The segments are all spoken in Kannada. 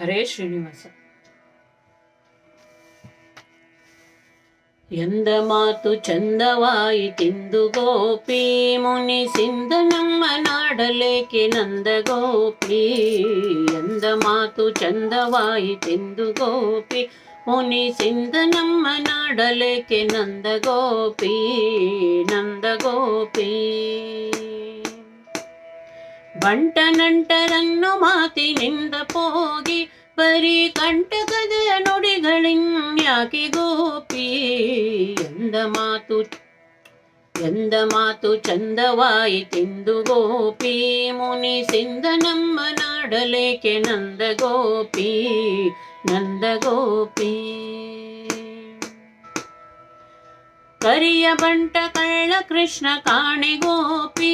ಹರೇ ಶ್ರೀನಿವಾಸ. ಎಂದ ಮಾತು ಚಂದವಾಯಿ ತಿಂದು ಗೋಪಿ ಮುನಿಸಿಂದ ನಮ್ಮ ನಾಡಲೇಕೆ ನಂದ ಗೋಪಿ. ಎಂದ ಮಾತು ಚಂದವಾಯಿ ತಿಂದು ಗೋಪಿ ಮುನಿಸಿಂದ ನಮ್ಮ ನಾಡಲೇಕೆ ನಂದ ಗೋಪಿ ನಂದ ಗೋಪಿ. ಬಂಟ ನಂಟರನ್ನು ಮಾತಿನಿಂದ ಪೋಗಿ ಬರೀ ಕಂಟಕದ ನುಡಿಗಳಿನ್ಯಾಕೆ ಗೋಪಿ? ಎಂದ ಮಾತು ಎಂದ ಮಾತು ಚಂದವಾಯಿತೆಂದು ಗೋಪಿ? ಮುನಿಸಿಂದ ನಮ್ಮ ನಾಡಲೇಕೆ ನಂದ ಗೋಪಿ? ನಂದ ಗೋಪಿ. ಕರಿಯ ಬಂಟ ಕಳ್ಳ ಕೃಷ್ಣ ಕಾಣೆ ಗೋಪಿ?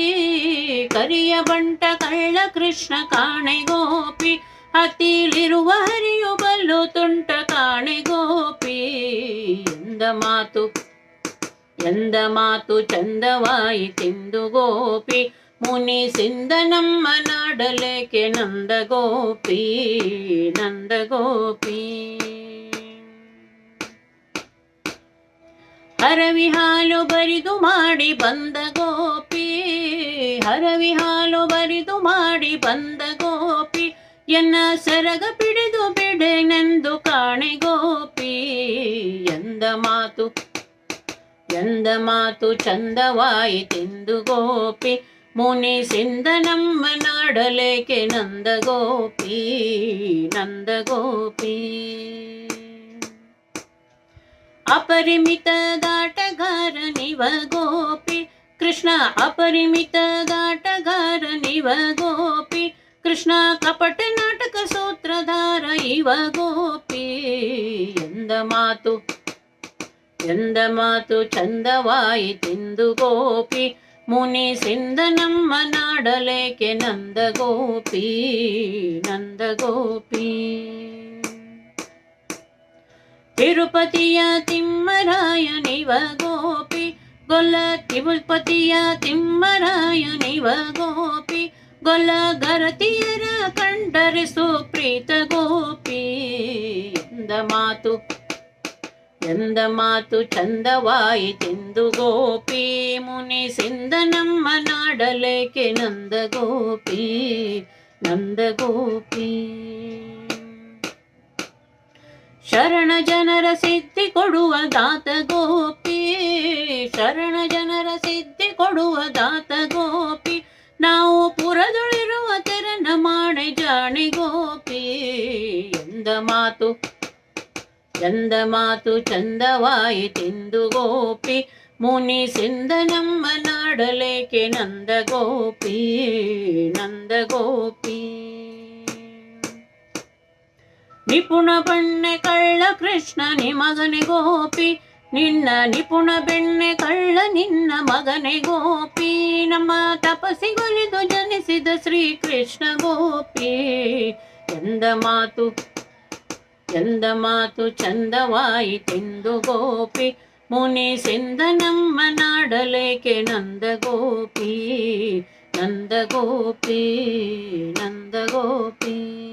ಬಂಟ ಕಳ್ಳ ಕೃಷ್ಣ ಕಾಣೆ ಗೋಪಿ, ಹತ್ತಿಲಿರುವ ಹರಿಯು ಬಲ್ಲು ತುಂಟ ಕಾಣೆ ಗೋಪಿ. ಎಂದ ಮಾತು ಎಂದ ಮಾತು ಚಂದವಾಯಿತೆಂದು ಗೋಪಿ ಮುನಿಸಿಂದ ನಮ್ಮ ನಾಡಲೇಕೆ ನಂದ ಗೋಪಿ ನಂದ ಗೋಪಿ. ಹರವಿ ಹಾಲು ಬರಿದು ಮಾಡಿ ಬಂದ ಗೋಪಿ ಹರವಿ ಹಾಲು ಬರಿದು ಮಾಡಿ ಬಂದ ಗೋಪಿ, ಎನ್ನ ಸರಗ ಪಿಡಿದು ಬಿಡೆನೆಂದು ಕಾಣೆ ಗೋಪಿ. ಎಂದ ಮಾತು ಎಂದ ಮಾತು ಚಂದವಾಯಿತೆಂದು ಗೋಪಿ ಮುನಿಸಿಂದ ನಮ್ಮ ನಾಡಲೇಕೆ ನಂದ ಗೋಪಿ ನಂದ ಗೋಪಿ. ಅಪರಿಮಿತ ದಾಟಗಾರ ನಿವ ಗೋಪಿ ಕೃಷ್ಣ ಅಪರಿಮಿತ ದಾಟಗಾರ ನಿವ ಗೋಪಿ. ಕೃಷ್ಣ ಕಪಟ ನಾಟಕ ಸೂತ್ರಧಾರ ಇವ ಗೋಪಿ. ಎಂದ ಮಾತು ಎಂದ ಮಾತು ಚಂದವಾಯಿತೆಂದು ಗೋಪಿ. ಮುನಿಸಿಂದ ನಮ್ಮ ನಾಡಲೇಕೆ ನಂದ ಗೋಪಿ ನಂದ ಗೋಪಿ. ತಿರುಪತಿಯ ತಿಮ್ಮರಾಯನಿವ ಗೋಪಿ. ಗೊಲ್ಲ ತಿರುಪತಿಯ ತಿಮ್ಮರಾಯನಿವ ಗೋಪಿ ಗೊಲ್ಲ ಗರತಿಯರ ಕಂಡರೆ ಸುಪ್ರೀತ ಗೋಪಿ. ಎಂದ ಮಾತು ಎಂದ ಮಾತು ಚಂದವಾಯಿತೆಂದು ಗೋಪಿ ಮುನಿಸಿಂದ ನಮ್ಮ ನಾಡಲೇಕೆ ನಂದ ಗೋಪಿ ನಂದ ಗೋಪಿ. ಶರಣ ಜನರ ಸಿದ್ಧಿ ಕೊಡುವ ದಾತ ಗೋಪಿ ಶರಣ ಜನರ ಸಿದ್ಧಿ ಕೊಡುವ ದಾತ ಗೋಪಿ. ನಾವು ಪುರದೊಳಿರುವ ತೆರನ ಮಾಡೆ ಜಾಣೆ ಗೋಪಿ. ಎಂದ ಮಾತು ಚಂದ ಮಾತು ಚಂದವಾಯಿ ತಿಂದು ಗೋಪಿ. ಮುನಿ ಸಿಂಧ ನಮ್ಮ ನಾಡಲೇಕೆ ನಂದ ಗೋಪಿ ನಂದ ಗೋಪಿ. ನಿಪುಣ ಬಣ್ಣೆ ಕಳ್ಳ ಕೃಷ್ಣ ನಿಮಗನೆ ಗೋಪಿ. ನಿನ್ನ ನಿಪುಣ ಬೆಣ್ಣೆ ಕಳ್ಳ ನಿನ್ನ ಮಗನೆ ಗೋಪಿ. ನಮ್ಮ ತಪಸ್ಸಿಗೊಲಿದು ಜನಿಸಿದ ಶ್ರೀಕೃಷ್ಣ ಗೋಪಿ. ಎಂದ ಮಾತು ಎಂದ ಮಾತು ಚಂದವಾಯಿತೆಂದು ಗೋಪಿ. ಮುನಿಸಿಂದ ನಮ್ಮ ನಾಡಲೇಕೆ ನಂದ ಗೋಪಿ. ನಂದ ಗೋಪಿ ನಂದ ಗೋಪಿ.